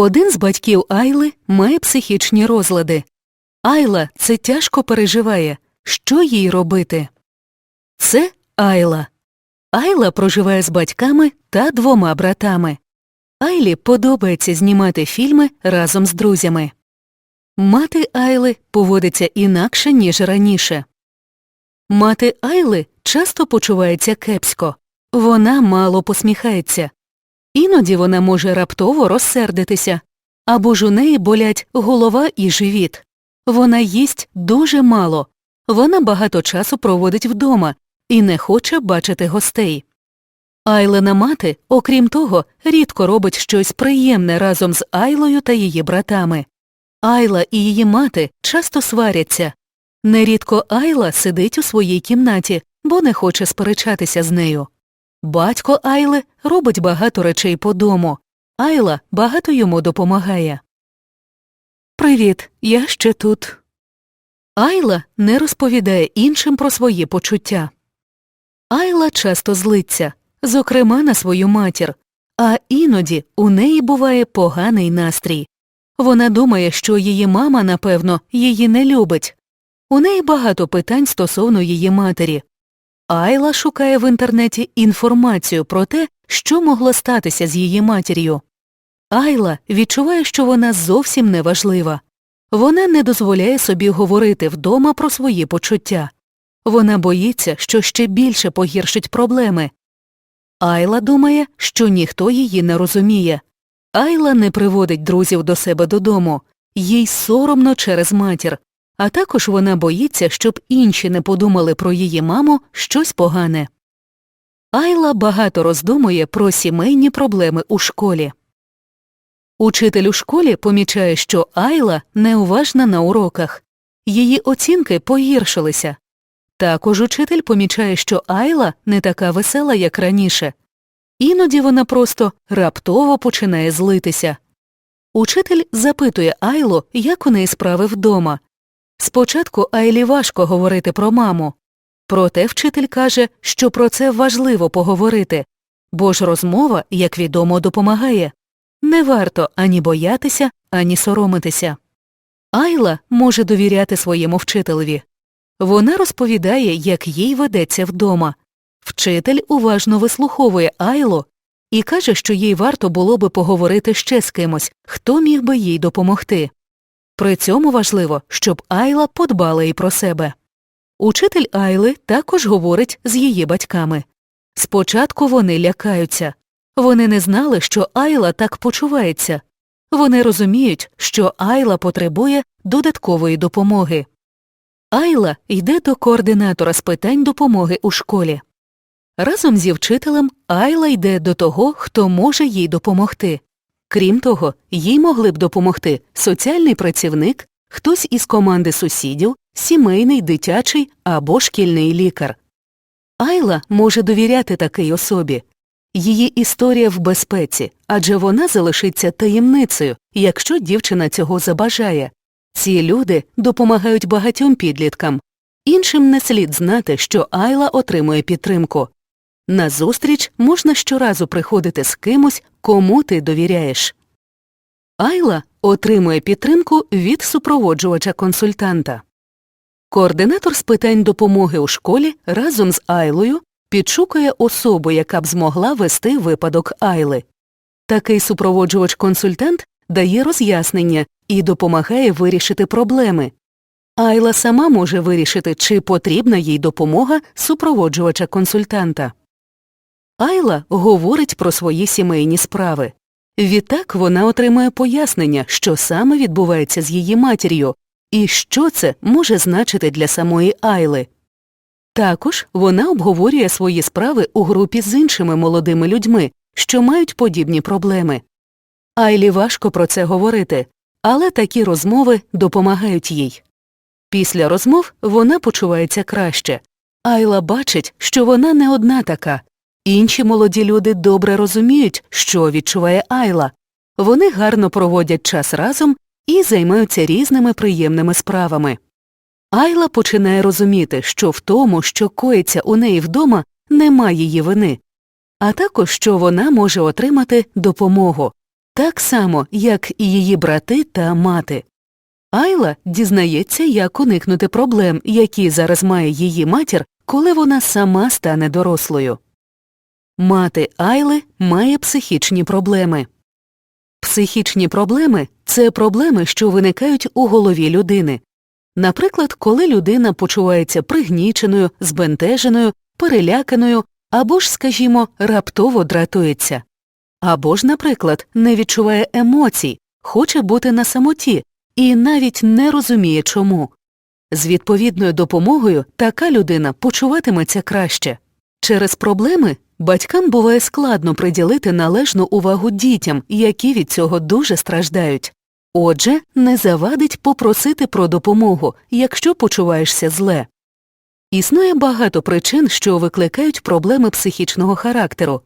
Один з батьків Айли має психічні розлади. Айла це тяжко переживає. Що їй робити? Це Айла. Айла проживає з батьками та двома братами. Айлі подобається знімати фільми разом з друзями. Мати Айли поводиться інакше, ніж раніше. Мати Айли часто почувається кепсько. Вона мало посміхається. Іноді вона може раптово розсердитися, або ж у неї болять голова і живіт. Вона їсть дуже мало. Вона багато часу проводить вдома і не хоче бачити гостей. Айлена мати, окрім того, рідко робить щось приємне разом з Айлою та її братами. Айла і її мати часто сваряться. Нерідко Айла сидить у своїй кімнаті, бо не хоче сперечатися з нею. Батько Айли робить багато речей по дому. Айла багато йому допомагає. Привіт, я ще тут. Айла не розповідає іншим про свої почуття. Айла часто злиться, зокрема на свою матір, а іноді у неї буває поганий настрій. Вона думає, що її мама, напевно, її не любить. У неї багато питань стосовно її матері. Айла шукає в інтернеті інформацію про те, що могло статися з її матір'ю. Айла відчуває, що вона зовсім неважлива. Вона не дозволяє собі говорити вдома про свої почуття. Вона боїться, що ще більше погіршить проблеми. Айла думає, що ніхто її не розуміє. Айла не приводить друзів до себе додому, їй соромно через матір, а також вона боїться, щоб інші не подумали про її маму щось погане. Айла багато роздумує про сімейні проблеми у школі. Учитель у школі помічає, що Айла неуважна на уроках. Її оцінки погіршилися. Також учитель помічає, що Айла не така весела, як раніше. Іноді вона просто раптово починає злитися. Учитель запитує Айлу, як у неї справи вдома. Спочатку Айлі важко говорити про маму. Проте вчитель каже, що про це важливо поговорити, бо ж розмова, як відомо, допомагає. Не варто ані боятися, ані соромитися. Айла може довіряти своєму вчителеві. Вона розповідає, як їй ведеться вдома. Вчитель уважно вислуховує Айлу і каже, що їй варто було би поговорити ще з кимось, хто міг би їй допомогти. При цьому важливо, щоб Айла подбала і про себе. Учитель Айли також говорить з її батьками. Спочатку вони лякаються. Вони не знали, що Айла так почувається. Вони розуміють, що Айла потребує додаткової допомоги. Айла йде до координатора з питань допомоги у школі. Разом зі вчителем Айла йде до того, хто може їй допомогти. Крім того, їй могли б допомогти соціальний працівник, хтось із команди сусідів, сімейний, дитячий або шкільний лікар. Айла може довіряти такій особі. Її історія в безпеці, адже вона залишиться таємницею, якщо дівчина цього забажає. Ці люди допомагають багатьом підліткам. Іншим не слід знати, що Айла отримує підтримку. На зустріч можна щоразу приходити з кимось, кому ти довіряєш. Айла отримує підтримку від супроводжувача консультанта. Координатор з питань допомоги у школі разом з Айлою підшукує особу, яка б змогла вести випадок Айли. Такий супроводжувач консультант дає роз'яснення і допомагає вирішити проблеми. Айла сама може вирішити, чи потрібна їй допомога супроводжувача консультанта. Айла говорить про свої сімейні справи. Відтак вона отримує пояснення, що саме відбувається з її матір'ю, і що це може значити для самої Айли. Також вона обговорює свої справи у групі з іншими молодими людьми, що мають подібні проблеми. Айлі важко про це говорити, але такі розмови допомагають їй. Після розмов вона почувається краще. Айла бачить, що вона не одна така. Інші молоді люди добре розуміють, що відчуває Айла. Вони гарно проводять час разом і займаються різними приємними справами. Айла починає розуміти, що в тому, що коїться у неї вдома, нема її вини, а також що вона може отримати допомогу. так само, як і її брати та мати. Айла дізнається, як уникнути проблем, які зараз має її матір, коли вона сама стане дорослою. Мати Айли має психічні проблеми. Психічні проблеми це проблеми, що виникають у голові людини. Наприклад, коли людина почувається пригніченою, збентеженою, переляканою або ж, скажімо, раптово дратується. Або ж, наприклад, не відчуває емоцій, хоче бути на самоті і навіть не розуміє чому. З відповідною допомогою така людина почуватиметься краще. Через проблеми батькам буває складно приділити належну увагу дітям, які від цього дуже страждають. Отже, не завадить попросити про допомогу, якщо почуваєшся зле. Існує багато причин, що викликають проблеми психічного характеру.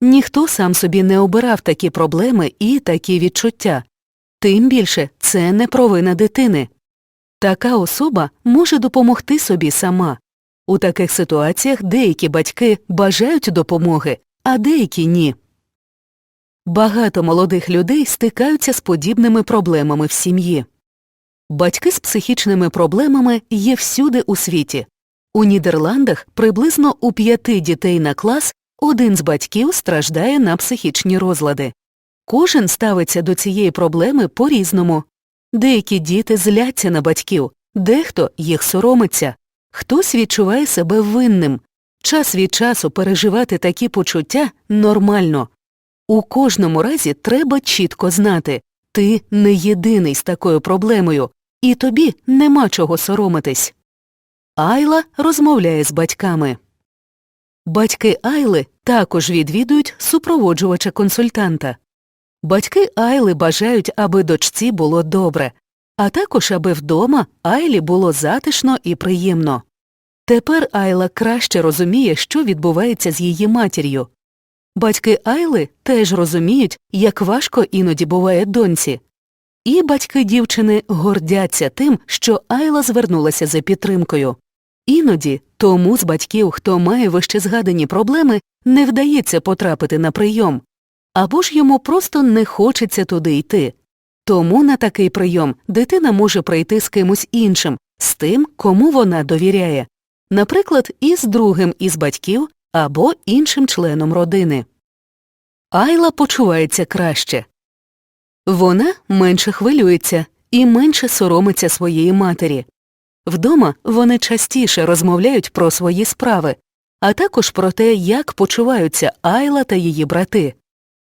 Ніхто сам собі не обирав такі проблеми і такі відчуття. Тим більше це не провина дитини. Така особа може допомогти собі сама. У таких ситуаціях деякі батьки бажають допомоги, а деякі ні. Багато молодих людей стикаються з подібними проблемами в сім'ї. Батьки з психічними проблемами є всюди у світі. У Нідерландах приблизно у п'яти дітей на клас один з батьків страждає на психічні розлади. Кожен ставиться до цієї проблеми по-різному. Деякі діти зляться на батьків, дехто їх соромиться, хтось відчуває себе винним. Час від часу переживати такі почуття нормально. У кожному разі треба чітко знати ти не єдиний з такою проблемою, і тобі нема чого соромитись. Айла розмовляє з батьками. Батьки Айли також відвідують супроводжувача консультанта. Батьки Айли бажають, аби дочці було добре, а також аби вдома Айлі було затишно і приємно. Тепер Айла краще розуміє, що відбувається з її матір'ю. Батьки Айли теж розуміють, як важко іноді буває доньці. І батьки дівчини гордяться тим, що Айла звернулася за підтримкою. Іноді тому з батьків, хто має вище згадані проблеми, не вдається потрапити на прийом, або ж йому просто не хочеться туди йти. Тому на такий прийом дитина може прийти з кимось іншим, з тим, кому вона довіряє, наприклад, із другим із батьків або іншим членом родини. Айла почувається краще. Вона менше хвилюється і менше соромиться своєї матері. Вдома вони частіше розмовляють про свої справи, а також про те, як почуваються Айла та її брати.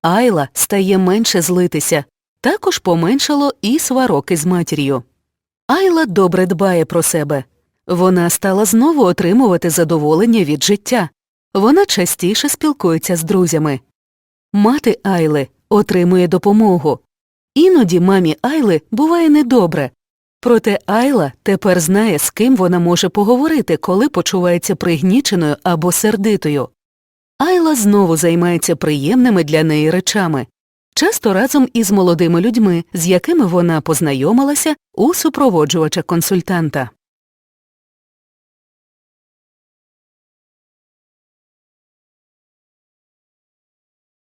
Айла стає менше злитися, також поменшало і свароки з матір'ю. Айла добре дбає про себе. Вона стала знову отримувати задоволення від життя. Вона частіше спілкується з друзями. Мати Айли отримує допомогу. Іноді мамі Айли буває недобре. Проте Айла тепер знає, з ким вона може поговорити, коли почувається пригніченою або сердитою. Айла знову займається приємними для неї речами, часто разом із молодими людьми, з якими вона познайомилася у супроводжувача консультанта.